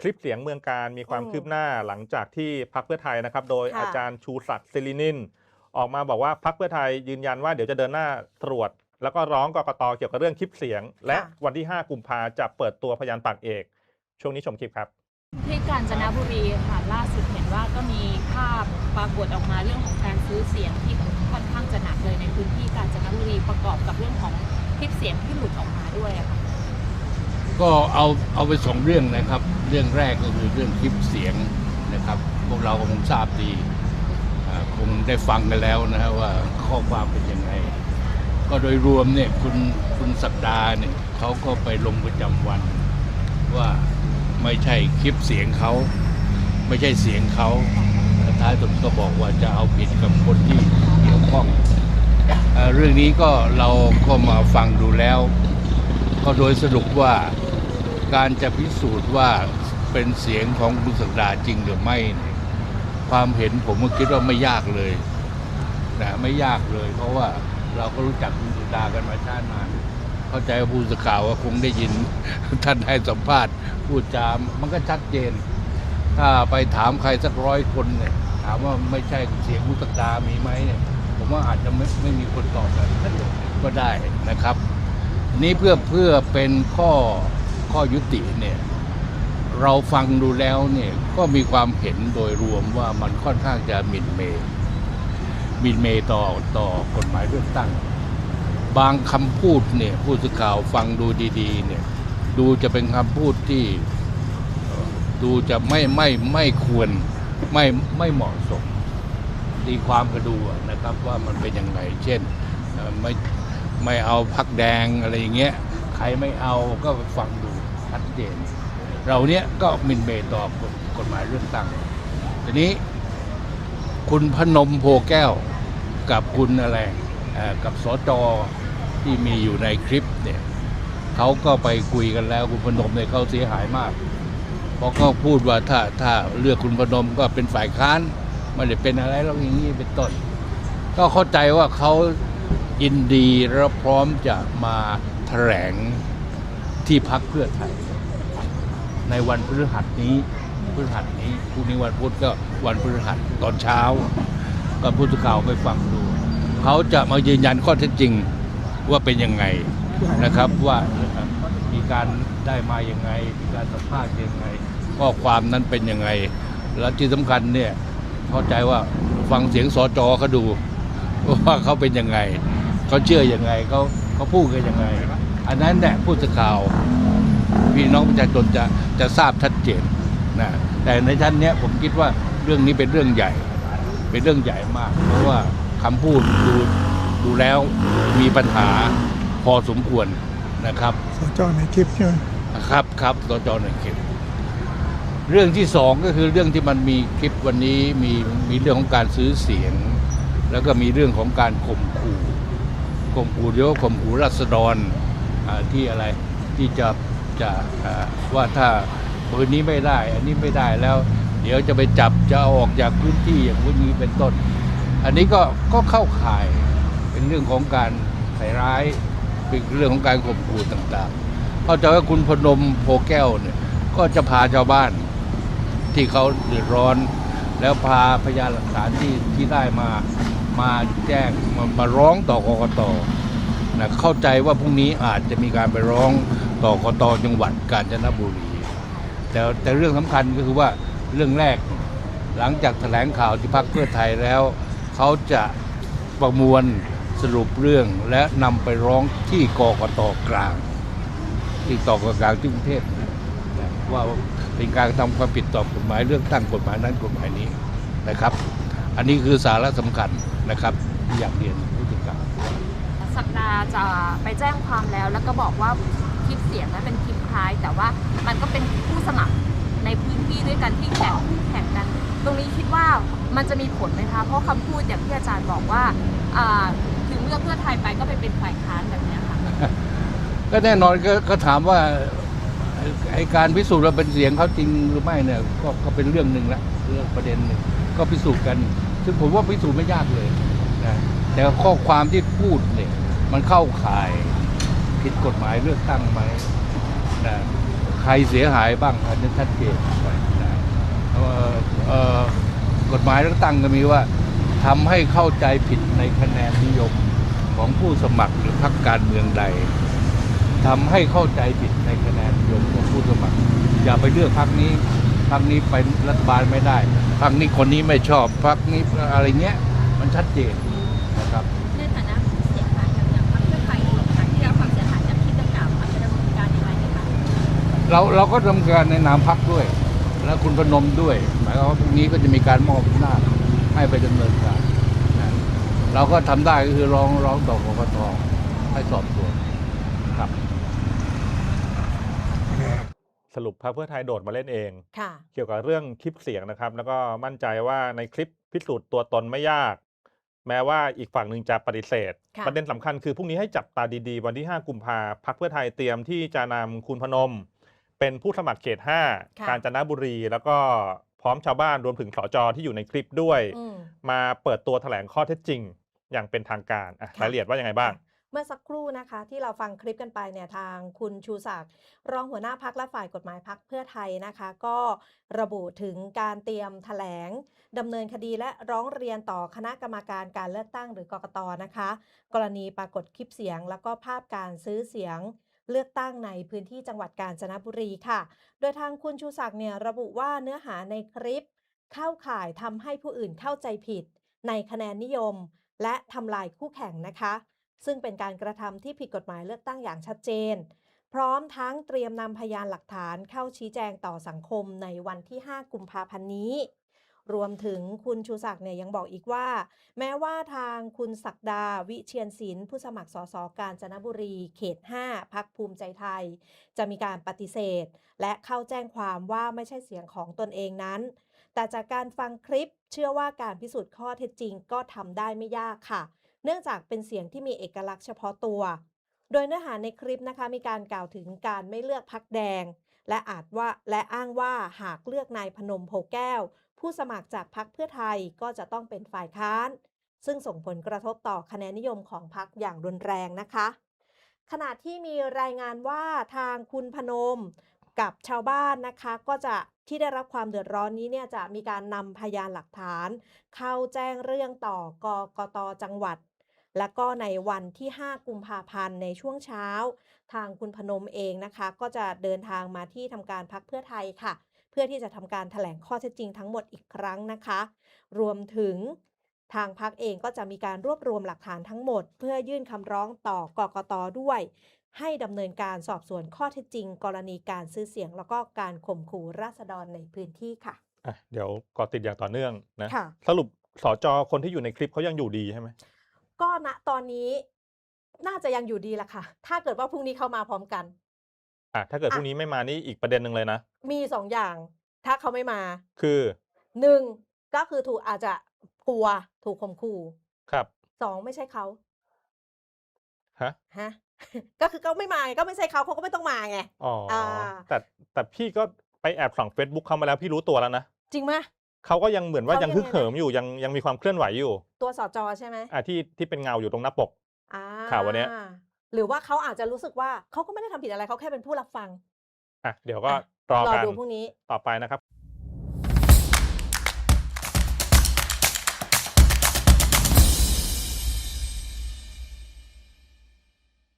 คลิปเสียงเมืองการมีความอืมคืบหน้าหลังจากที่พักเพื่อไทยนะครับ โดยค่ะ อาจารย์ชูศักดิ์ศิรินิน ออกมาบอกว่าพักเพื่อไทยยืนยันว่าเดี๋ยวจะเดินหน้าตรวจ แล้วก็ร้องกกตเกี่ยวกับเรื่องคลิปเสียง และวันที่ 5 กุมภาจะเปิดตัวพยานปากเอก ช่วงนี้ชมคลิปครับ ที่กาญจนบุรีค่ะล่าสุดเห็นว่าก็มีภาพปรากฏออกมาเรื่องของการซื้อเสียงที่ค่อนข้างจะหนักเลยในพื้นที่กาญจนบุรีประกอบกับเรื่องของคลิปเสียงที่หลุดออกมาด้วยอะค่ะ ก็เอาเอาไปสองเรื่องนะครับ เรื่องแรกก็คือเรื่องคลิปเสียงนะครับ พวกเราคงทราบดีคงได้ฟังกันแล้วนะฮะว่าข้อความเป็นยังไง ก็โดยรวมเนี่ยคุณคุณสัปดาห์เนี่ยเขาก็ไปลงประจำวัน ว่าไม่ใช่คลิปเสียงเขา ไม่ใช่เสียงเขาท้ายสุดก็บอกว่าจะเอาผิดกับคนที่เกี่ยวข้องเรื่องนี้ก็เราก็มาฟังดูแล้ว ก็โดยสรุปว่า การจะพิสูจน์ว่าเป็นเสียงของคุณสักดาจริงหรือไม่เนี่ยความเห็นผมก็คิดว่าไม่ยากเลยนะไม่ยากเลย เพราะว่าเราก็รู้จักคุณสักดากันมาชาตินานเข้าใจว่าผู้สื่อข่าวว่าคงได้ยินท่านให้สัมภาษณ์พูดจามมันก็ชัดเจน ถ้าไปถามใครสักร้อยคนเนี่ยถามว่าไม่ใช่เสียงคุณสักดามีไหมเนี่ยผมว่าอาจจะไม่ไม่มีคนตอบแบบนั้นก็ได้นะครับ นี้เพื่อเพื่อเป็นข้อ ข้อยุติเนี่ยเราฟังดูแล้วเนี่ยก็มีความเห็นโดยรวมว่ามันค่อนข้างจะมินเมย์มินเมย์ต่อต่อกฎหมายเลือกตั้ง บางคำพูดเนี่ยผู้สื่อข่าวฟังดูดีๆเนี่ยดูจะเป็นคำพูดที่ดูจะไม่ไม่ไม่ควรไม่ไม่เหมาะสมตีความก็ดูนะครับว่ามันเป็นยังไงเช่นไม่ไม่เอาพักแดงอะไรอย่างเงี้ย ใครไม่เอาก็ฟังดูชัดเจนเราเนี้ยก็มินเมย์ต่อกฎกฎหมายเลือกตั้งทีนี้ คุณพนมโพแก้วกับคุณอะไรกับสจที่มีอยู่ในคลิปเนี่ยเขาก็ไปคุยกันแล้ว คุณพนมเนี่ยเขาเสียหายมาก เพราะเขาพูดว่าถ้าถ้าเลือกคุณพนมก็เป็นฝ่ายค้านไม่ได้เป็นอะไรแล้วอย่างนี้เป็นต้น ก็เข้าใจว่าเขายินดีและพร้อมจะมา แถลงที่พักเพื่อไทย ในวันพฤหัสนี้พฤหัสนี้พรุ่งนี้วันพุธก็วันพฤหัสตอนเช้าก็ผู้สื่อข่าวไปฟังดู เขาจะมายืนยันข้อเท็จจริงว่าเป็นยังไงนะครับว่ามีการได้มาอยังไง มีการสัมภาษณ์ยังไงข้อความนั้นเป็นยังไง และที่สำคัญเนี่ยเข้าใจว่าฟังเสียงสจเขาดูว่าเขาเป็นยังไงเขาเชื่อยังไงเขา เขาพูดกันยังไง อันนั้นเนี่ยผู้สื่อข่าวพี่น้องประชาชนจะจะทราบชัดเจนนะแต่ในชั้นเนี้ยผมคิดว่าเรื่องนี้เป็นเรื่องใหญ่ เป็นเรื่องใหญ่มาก เพราะว่าคำพูดดูดูแล้วมีปัญหาพอสมควรนะครับสจในคลิปใช่ไหมครับครับสจหนึ่งคลิป เรื่องที่สองก็คือเรื่องที่มันมีคลิปวันนี้มีมีเรื่องของการซื้อเสียง แล้วก็มีเรื่องของการข่มขู่ ข่มขู่เรียกว่าข่มขู่รัษฎรที่อะไรที่จะจะว่าถ้าปืนนี้ไม่ได้ อันนี้ไม่ได้แล้ว เดี๋ยวจะไปจับจะออกจากพื้นที่อย่างนี้เป็นต้น อันนี้ก็ก็เข้าข่ายเป็นเรื่องของการใส่ร้ายเป็นเรื่องของการข่มขู่ต่างๆเข้าใจว่าคุณพนมโพแก้วเนี่ยก็จะพาชาวบ้านที่เขาเดือดร้อน แล้วพาพยานหลักฐานที่ที่ได้มา มาแจ้งมามาร้องต่อกกตนะเข้าใจว่าพรุ่งนี้อาจจะมีการไปร้องต่อกตจังหวัดกาญจนบุรี แต่แต่เรื่องสำคัญก็คือว่าเรื่องแรกหลังจากแถลงข่าวที่พักเพื่อไทยแล้ว เขาจะประมวลสรุปเรื่องและนำไปร้องที่กกตกลาง ที่ต่อกลางที่กรุงเทพนะว่าเป็นการทำความผิดต่อกฎหมายเรื่องตั้งกฎหมายนั้นกฎหมายนี้นะครับ อันนี้คือสาระสำคัญ นะครับที่อยากเรียนผู้สื่อข่าวสัปดาห์จะไปแจ้งความแล้ว แล้วก็บอกว่าคลิปเสียงนั้นเป็นคลิปคล้าย แต่ว่ามันก็เป็นผู้สมัครในพื้นที่ด้วยกันที่แข่งแข่งกัน ตรงนี้คิดว่ามันจะมีผลไหมคะ เพราะคำพูดอย่างที่อาจารย์บอกว่าอ่าถึงเลือกเพื่อไทยไปก็ไปเป็นฝ่ายค้านแบบเนี้ยค่ะก็แน่นอนก็ก็ถามว่าไอ้ไอการพิสูจน์ว่าเป็นเสียงเขาจริงหรือไม่เนี่ยก็ก็เป็นเรื่องหนึ่งละเรื่องประเด็นหนึ่งก็พิสูจน์กัน ซึ่งผมว่าพิสูจน์ไม่ยากเลยนะแต่ข้อความที่พูดเนี่ย มันเข้าข่ายผิดกฎหมายเลือกตั้งไหมนะใครใครเสียหายบ้างอันนี้ชัดเจนนะเอ่อเอ่อกฎหมายเลือกตั้งก็มีว่าทำให้เข้าใจผิดในคะแนนนิยมของผู้สมัครหรือพรรคการเมืองใดทำให้เข้าใจผิดในคะแนนนิยมของผู้สมัคร อย่าไปเลือกพรรคนี้พรรคนี้เป็นรัฐบาลไม่ได้ พรรคนี้คนนี้ไม่ชอบพรรคนี้อะไรเงี้ย มันชัดเจนนะครับในฐานะผู้เสียหายอย่างอย่างพรรคเพื่อไทยเองค่ะที่ได้รับความเสียหายจากคลิปดังกล่าวค่ะจะดำเนินการยังไงไหมคะเราเราก็ทำการในนามพักด้วย แล้วคุณพนมด้วย หมายความว่าพรุ่งนี้ก็จะมีการมอบอำนาจให้ไปดำเนินการนะเราก็ทำได้ก็คือร้องร้องต่อกกตให้สอบสวนครับ สรุปพรรคเพื่อไทยโดดมาเล่นเอง ค่ะ เกี่ยวกับเรื่องคลิปเสียงนะครับ แล้วก็มั่นใจว่าในคลิปพิสูจน์ตัวตนไม่ยาก แม้ว่าอีกฝั่งหนึ่งจะปฏิเสธ ค่ะ ประเด็นสำคัญคือพรุ่งนี้ให้จับตาดีๆ วันที่ 5 กุมภาพักเพื่อไทยเตรียมที่จะนำคุณพนม เป็นผู้สมัครเขตค่ะ5กาญจนบุรี แล้วก็พร้อมชาวบ้านรวมถึงสจที่อยู่ในคลิปด้วย อืม มาเปิดตัวแถลงข้อเท็จจริง อย่างเป็นทางการอะค่ะ รายละเอียดว่ายังไงบ้างเมื่อสักครู่นะคะที่เราฟังคลิปกันไปเนี่ยทางคุณชูศักดิ์รองหัวหน้าพักและฝ่ายกฎหมายพักเพื่อไทยนะคะ ก็ระบุถึงการเตรียมแถลงดำเนินคดีและร้องเรียนต่อคณะกรรมการการเลือกตั้งหรือกกตนะคะ กรณีปรากฏคลิปเสียง แล้วก็ภาพการซื้อเสียงเลือกตั้งในพื้นที่จังหวัดกาญจนบุรีค่ะ โดยทางคุณชูศักดิ์เนี่ยระบุว่าเนื้อหาในคลิป เข้าข่ายทำให้ผู้อื่นเข้าใจผิด ในคะแนนนิยม และทำลายคู่แข่งนะคะ ซึ่งเป็นการกระทำที่ผิดกฎหมายเลือกตั้งอย่างชัดเจน พร้อมทั้งเตรียมนำพยานหลักฐานเข้าชี้แจงต่อสังคมในวันที่ 5 กุมภาพันธ์นี้ รวมถึงคุณชูศักดิ์เนี่ยยังบอกอีกว่า แม้ว่าทางคุณศักดาวิเชียนศิลป์ผู้สมัครสสกาญจนบุรี เขต 5 พักภูมิใจไทย จะมีการปฏิเสธ และเข้าแจ้งความว่าไม่ใช่เสียงของตนเองนั้น แต่จากการฟังคลิปเชื่อว่าการพิสูจน์ข้อเท็จจริงก็ทำได้ไม่ยากค่ะ เนื่องจากเป็นเสียงที่มีเอกลักษณ์เฉพาะตัว โดยเนื้อหาในคลิปนะคะมีการกล่าวถึงการไม่เลือกพักแดง และอาจว่าและอ้างว่าหากเลือกนายพนมโพแก้ว ผู้สมัครจากพักเพื่อไทยก็จะต้องเป็นฝ่ายค้าน ซึ่งส่งผลกระทบต่อคะแนนนิยมของพักอย่างรุนแรงนะคะ ขณะที่มีรายงานว่าทางคุณพนมกับชาวบ้านนะคะก็จะที่ได้รับความเดือดร้อนนี้เนี่ยจะมีการนำพยานหลักฐาน เข้าแจ้งเรื่องต่อกกตจังหวัด และก็ในวันที่ 5 กุมภาพันธ์ในช่วงเช้า ทางคุณพนมเองนะคะ ก็จะเดินทางมาที่ทำการพักเพื่อไทยค่ะ เพื่อที่จะทำการถแถลงข้อเท็จจริงทั้งหมดอีกครั้งนะคะ รวมถึงทางพักเองก็จะมีการรวบรวมหลักฐานทั้งหมด เพื่อยื่นคำร้องต่อกกตด้วย ให้ดำเนินการสอบสวนข้อเท็จจริง กรณีการซื้อเสียง แล้วก็การข่มขู่ราษฎรในพื้นที่ค่ะอะเดี๋ยวเกาะติดอย่างต่อเนื่องนะค่ะสรุปสจคนที่อยู่ในคลิปเขายังอยู่ดีใช่ไหม ก็ณตอนนี้น่าจะยังอยู่ดีละค่ะ ถ้าเกิดว่าพรุ่งนี้เข้ามาพร้อมกันอะถ้าเกิดอะพรุ่งนี้ไม่มานี่อีกประเด็นหนึ่งเลยนะ มีสองอย่าง ถ้าเขาไม่มา คือหนึ่งก็คือถูกอาจจะกลัวถูกข่มขู่ครับสองไม่ใช่เขาฮะฮะก็คือเขาไม่มาไงก็ไม่ใช่เขาเขาก็ไม่ต้องมาไงอ๋ออาแต่แต่พี่ก็ไปแอบส่อง Facebook เขามาแล้วพี่รู้ตัวแล้วนะจริงไหม เขาก็ยังเหมือนว่าเขายัยังงฮึกไงนะเหิมอยู่ยังยังมีความเคลื่อนไหวอยู่ ตัวสจใช่ไหมอะที่ที่เป็นเงาอยู่ตรงหน้าปกอ่าข่าววันเนี้ยหรือว่าเขาอาจจะรู้สึกว่าเขาก็ไม่ได้ทำผิดอะไรเขาแค่เป็นผู้รับฟังอะเดี๋ยวก็อะรอรอกันดูพรุ่งนี้ต่อไปนะครับ